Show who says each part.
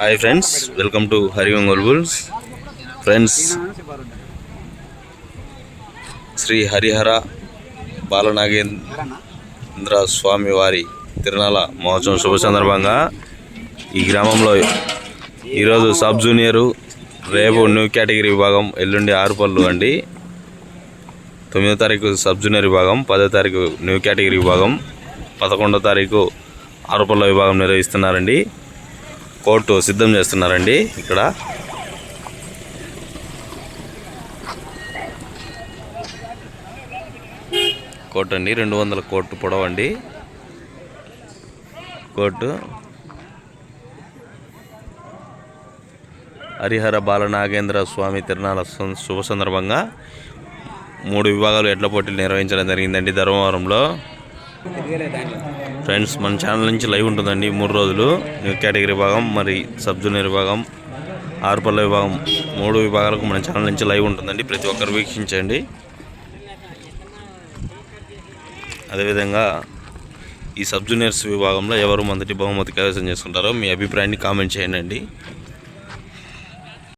Speaker 1: Hi friends welcome to Hari Ongole friends Shri Harihara Balanagendra Swami వారి తిరునాళ మహోత్సవం శుభ సందర్భంగా ఈ గ్రామంలో ఈరోజు సబ్ జూనియరు రేపు న్యూ కేటగిరీ విభాగం ఎల్లుండి ఆరు పళ్ళు అండి. తొమ్మిదో తారీఖు సబ్ జూనియర్ విభాగం పదో తారీఖు న్యూ కేటగిరీ విభాగం పదకొండో తారీఖు ఆరు పళ్ళ విభాగం నిర్వహిస్తున్నారండి. కోర్టు సిద్ధం చేస్తున్నారండి ఇక్కడ. కోర్టు అండి రెండు వందల కోర్టు పొడవండి కోర్టు. హరిహర బాలనాగేంద్ర స్వామి తిరునాళ శుభ సందర్భంగా మూడు విభాగాలు ఎడ్ల పోటీలు నిర్వహించడం జరిగిందండి ధర్మవరంలో. ఫ్రెండ్స్ మన ఛానల్ నుంచి లైవ్ ఉంటుందండి మూడు రోజులు. న్యూ కేటగిరీ భాగం మరి సబ్ జూనియర్ విభాగం ఆరుపల్ల విభాగం మూడు విభాగాలకు మన ఛానల్ నుంచి లైవ్ ఉంటుందండి. ప్రతి ఒక్కరు వీక్షించండి. అదేవిధంగా ఈ సబ్ జూనియర్స్ విభాగంలో ఎవరు మొదటి బహుమతి కైవసం చేసుకుంటారో మీ అభిప్రాయాన్ని కామెంట్ చేయండి.